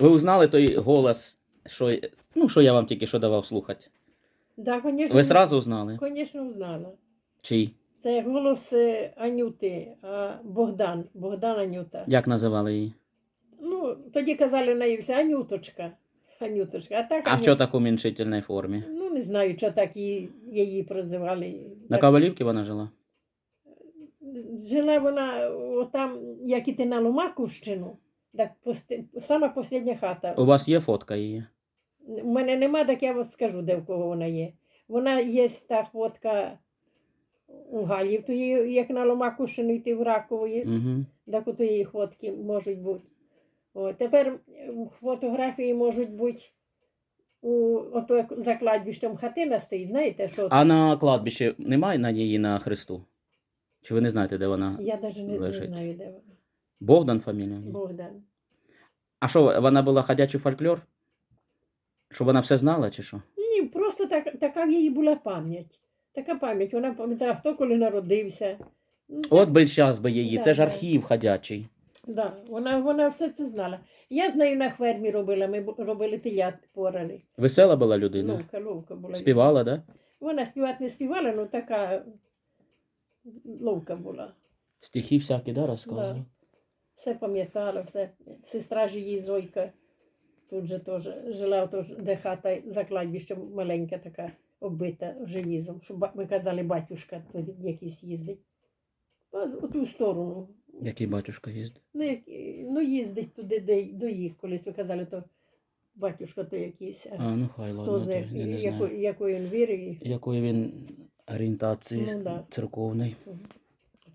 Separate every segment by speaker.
Speaker 1: Ви узнали той голос, що, ну, що я вам тільки що давав слухати?
Speaker 2: Да, конечно,
Speaker 1: Ви сразу узнали?
Speaker 2: Конечно, узнала.
Speaker 1: Чий?
Speaker 2: Це голос е, Анюти, а Богдан, Богдан Анюта.
Speaker 1: Як називали її?
Speaker 2: Ну, тоді казали на її все Анюточка. Анюточка. А так
Speaker 1: А в
Speaker 2: Аню-
Speaker 1: чого так у уменьшительній формі?
Speaker 2: Ну, не знаю, що так її, її прозивали.
Speaker 1: На
Speaker 2: Так,
Speaker 1: Ковалівці вона жила?
Speaker 2: Жила вона отам, як іти на Ломаківщину. Так, посте- сама остання хата.
Speaker 1: У вас є фотка її?
Speaker 2: У мене нема, так я вам скажу, де в кого вона є. Вона є та фотка у Галів, то як на Ломакушину йти в Ракової,
Speaker 1: Угу.
Speaker 2: так ото її фотки можуть бути. О, тепер м, фотографії можуть бути у ото як за кладбищем хатина стоїть, знаєте, що
Speaker 1: А на кладбищі немає на її на хресту? Чи ви не знаєте, де вона?
Speaker 2: я навіть не, не
Speaker 1: лежить.
Speaker 2: знаю, де вона.
Speaker 1: Богдан фамілія?
Speaker 2: Богдан.
Speaker 1: А що, вона була ходячий фольклор? Що вона все знала, чи що?
Speaker 2: Ні, просто так, така в її була пам'ять. Така пам'ять, вона пам'ятала, хто коли народився. Ну,
Speaker 1: От би зараз би її,
Speaker 2: Да,
Speaker 1: це ж
Speaker 2: да.
Speaker 1: архів ходячий.
Speaker 2: Да, вона, вона все це знала. Я з нею на фермі робила, ми бу- робили телят порали.
Speaker 1: Весела була людина.
Speaker 2: Ловка, ловка була.
Speaker 1: Співала, да?
Speaker 2: Вона співати не співала, але така ловка була.
Speaker 1: Стихи всякі, да, розказувала?
Speaker 2: Да. Все пам'ятала, все. Сестра ж її Зойка тут же теж жила, тож, де хата за кладбищем маленька така, оббита желізом. Що ба- ми казали, батюшка туди якийсь їздить. А, У ту сторону.
Speaker 1: Який батюшка їздить?
Speaker 2: Ну, як, ну їздить туди, де, до їх, колись ви казали, то батюшка то якийсь. А
Speaker 1: ну хай,
Speaker 2: хто
Speaker 1: ладно,
Speaker 2: знає,
Speaker 1: то я не
Speaker 2: яко,
Speaker 1: знаю.
Speaker 2: якої він вірив.
Speaker 1: Якої він орієнтації
Speaker 2: Ну, да.
Speaker 1: церковної.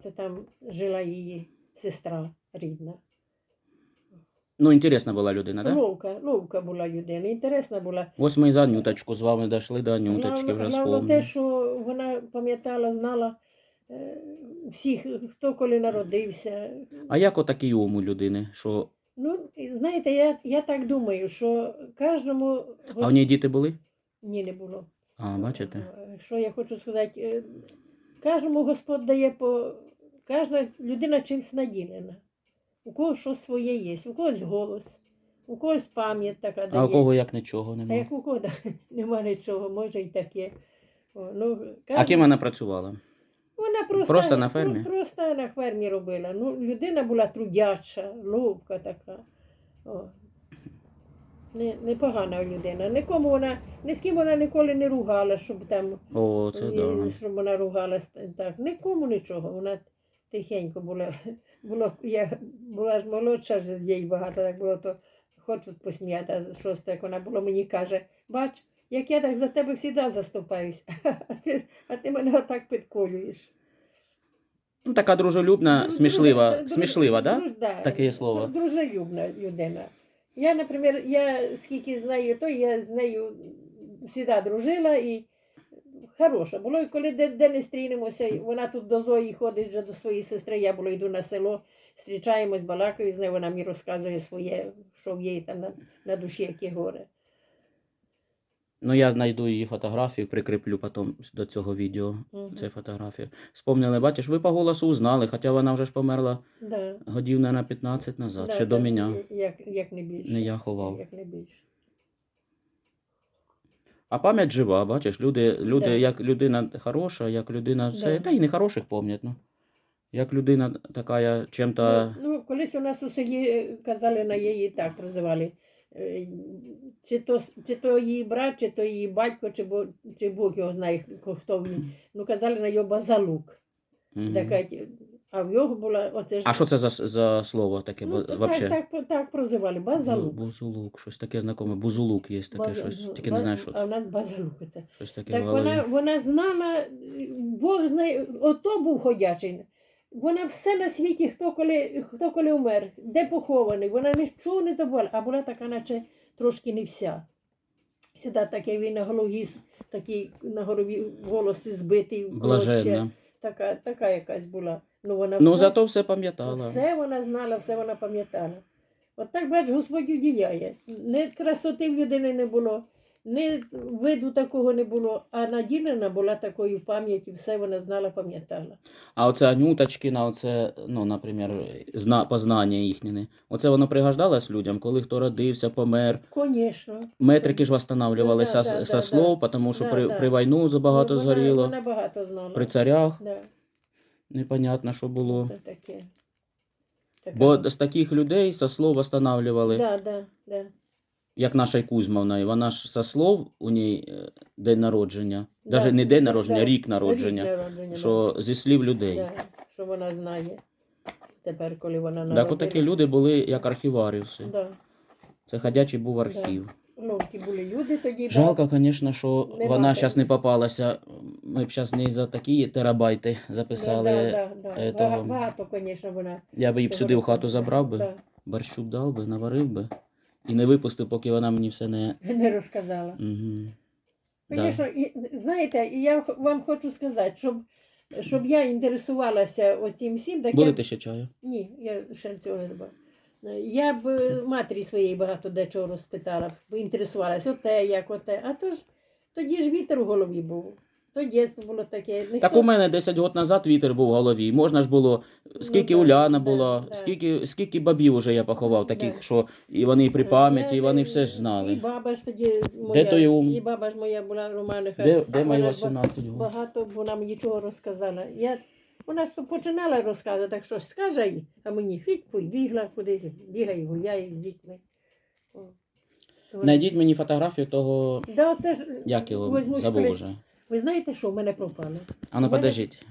Speaker 2: Це там жила її сестра рідна.
Speaker 1: Ну, інтересна була людина, да?
Speaker 2: Ловка, ловка була людина, інтересна була.
Speaker 1: Ось ми і за Анюточку з вами дійшли до Анюточки, вже
Speaker 2: Главно те, що вона пам'ятала, знала е, всіх, хто коли народився.
Speaker 1: А як отакий ум у людини? Що...
Speaker 2: Ну, і знаєте, я, я так думаю, що кожному
Speaker 1: А у неї діти були?
Speaker 2: ні не було.
Speaker 1: А, бачите?
Speaker 2: Е, Що я хочу сказати, е, кожному Господь дає по. Кожна людина чимось наділена. У когось щось своє є, у когось голос, у когось пам'ять така дає.
Speaker 1: А у кого як нічого
Speaker 2: А
Speaker 1: немає?
Speaker 2: як у кого да, нема нічого, може і таке. О, ну,
Speaker 1: А ким вона працювала?
Speaker 2: Вона просто,
Speaker 1: Просто на фермі?
Speaker 2: Ну, просто на фермі робила. Ну, людина була трудяча, ловка така. О. Не, непогана людина. Нікому вона, ні з ким вона ніколи не ругала, щоб там
Speaker 1: О, це
Speaker 2: і- щоб вона ругалась так. Нікому нічого. Вона тихенько була. Було, я була ж молодша, їй багато так було, то хочуть посміяти, щось так вона було мені каже, бач, як я так за тебе завжди заступаюсь, а ти, а ти мене отак підколюєш.
Speaker 1: Ну, така дружелюбна, смішлива,
Speaker 2: дру- дру-
Speaker 1: смішлива, да?
Speaker 2: друж- да?
Speaker 1: Таке слово.
Speaker 2: Дружелюбна людина. Я, наприклад, я скільки знаю, то я з нею завжди дружила і хороша. Було, і коли де, де не стрінемося, вона тут до Зої ходить вже до своєї сестри, я було йду на село, зустрічаємось, балакаю з нею, вона мені розказує своє, що в її там на, на душі, яке горе.
Speaker 1: Ну, я знайду її фотографію, прикріплю потім до цього відео.
Speaker 2: Мгм.
Speaker 1: Це фотографія. Спомнили, бачиш, ви по голосу узнали, хоча вона вже ж померла
Speaker 2: Да.
Speaker 1: годів, на 15 назад,
Speaker 2: Да,
Speaker 1: ще до мене.
Speaker 2: Як, як не більше.
Speaker 1: Не я ховав.
Speaker 2: Як не більше.
Speaker 1: А пам'ять жива, бачиш, люди, люди
Speaker 2: Да.
Speaker 1: як людина хороша, як людина це,
Speaker 2: Да.
Speaker 1: та й не хороших пам'ять, ну. Як людина така чим-то.
Speaker 2: Ну, ну, колись у нас у селі е, казали на її так прозивали. е, Чи то, чи то її брат, чи то її батько, чи, бо, чи Бог його знає, хто- хто він. Ну, казали на його базалук.
Speaker 1: Мгм.
Speaker 2: Така, ті- а в його була оце ж.
Speaker 1: А що це за, за слово таке?
Speaker 2: ну,
Speaker 1: бо-
Speaker 2: так,
Speaker 1: вообще?
Speaker 2: так, так, так прозивали, базалук.
Speaker 1: Бузулук, щось таке знакоме. Бузулук є таке
Speaker 2: База-
Speaker 1: щось. Тільки не знаю, що
Speaker 2: А
Speaker 1: це.
Speaker 2: у нас базалук це.
Speaker 1: Щось таке
Speaker 2: Так
Speaker 1: в голові.
Speaker 2: вона, вона знала, Бог знає, ото був ходячий. Вона все на світі, хто коли, хто коли умер, де похований, вона нічого не забувала, а була така, наче трошки не вся. Сюди таке він на голові, такий на голові волоси збитий,
Speaker 1: Блаженна.
Speaker 2: така, така якась була. Ну, вона
Speaker 1: Ну,
Speaker 2: все,
Speaker 1: зато все пам'ятала.
Speaker 2: все вона знала, все вона пам'ятала. От так, бач, Господь уділяє. Не красоти в людини не було, Не виду такого не було, а наділена була такою пам'яттю, все вона знала, пам'ятала.
Speaker 1: А оце Анюточкина, оце, ну, наприклад, зна, познання їхнє. Оце воно пригождалось людям, коли хто родився, помер.
Speaker 2: Звісно.
Speaker 1: Метрики ж восстанавливалися
Speaker 2: Да,
Speaker 1: со,
Speaker 2: да,
Speaker 1: со
Speaker 2: да,
Speaker 1: слов,
Speaker 2: да.
Speaker 1: тому що
Speaker 2: Да,
Speaker 1: при,
Speaker 2: да.
Speaker 1: при війну забагато
Speaker 2: Ну, вона,
Speaker 1: згоріло.
Speaker 2: Вона багато знала.
Speaker 1: При царях
Speaker 2: Да,
Speaker 1: непонятно, що було.
Speaker 2: це таке. Така-
Speaker 1: Бо з таких людей со слов восстанавливали,
Speaker 2: Да, да, да.
Speaker 1: як наша Кузьмовна, і вона ж со слов у ній е, день народження,
Speaker 2: Да,
Speaker 1: навіть не день народження,
Speaker 2: да.
Speaker 1: рік народження,
Speaker 2: Рік народження,
Speaker 1: що зі слів людей.
Speaker 2: да, що вона знає. Тепер, коли вона
Speaker 1: Так,
Speaker 2: народилась.
Speaker 1: отакі люди були як архіваріуси.
Speaker 2: Да.
Speaker 1: Це ходячий був архів.
Speaker 2: Ловкі були люди тоді.
Speaker 1: Жалко, звісно, що
Speaker 2: Нема
Speaker 1: вона зараз не попалася. Ми б зараз не за такі терабайти записали.
Speaker 2: Да, да, да, да.
Speaker 1: е, того.
Speaker 2: Багато, звісно, вона.
Speaker 1: Я би її б сюди в хату забрав би,
Speaker 2: Да.
Speaker 1: борщу б дав би, наварив би і не випустив, поки вона мені все не.
Speaker 2: Не розказала.
Speaker 1: Угу. Да.
Speaker 2: Звісно, і знаєте, і я х- вам хочу сказати, щоб, щоб я інтересувалася оцим всім, так
Speaker 1: Будете
Speaker 2: я...
Speaker 1: ще чаю?
Speaker 2: Ні, я ще цього не добав. Я б е, матері своєї багато дечого розпитала, б інтересувалася, оте, як оте. А то ж тоді ж вітер у голові був. То дійсно було таке. Ніхто...
Speaker 1: Так у мене 10 років назад вітер був в голові. Можна ж було, скільки
Speaker 2: Ну,
Speaker 1: Уляна
Speaker 2: да,
Speaker 1: була,
Speaker 2: да.
Speaker 1: скільки, скільки бабів уже я поховав, таких,
Speaker 2: Да.
Speaker 1: що і вони при
Speaker 2: Е,
Speaker 1: пам'яті, і вони все ж знали.
Speaker 2: І баба ж тоді моя,
Speaker 1: той ум?
Speaker 2: і баба ж моя була Романиха.
Speaker 1: Де, де
Speaker 2: ж
Speaker 1: 18 років?
Speaker 2: Багато вона мені чого розказала. Я, вона ж починала розказувати, так щось скаже їй, а мені хвіть побігла кудись, бігає, гуляє з дітьми.
Speaker 1: Найдіть мені фотографію того,
Speaker 2: Да, оце ж,
Speaker 1: як його забув уже.
Speaker 2: Ви знаєте, що в мене пропало?
Speaker 1: А ну
Speaker 2: мене-
Speaker 1: подождіть.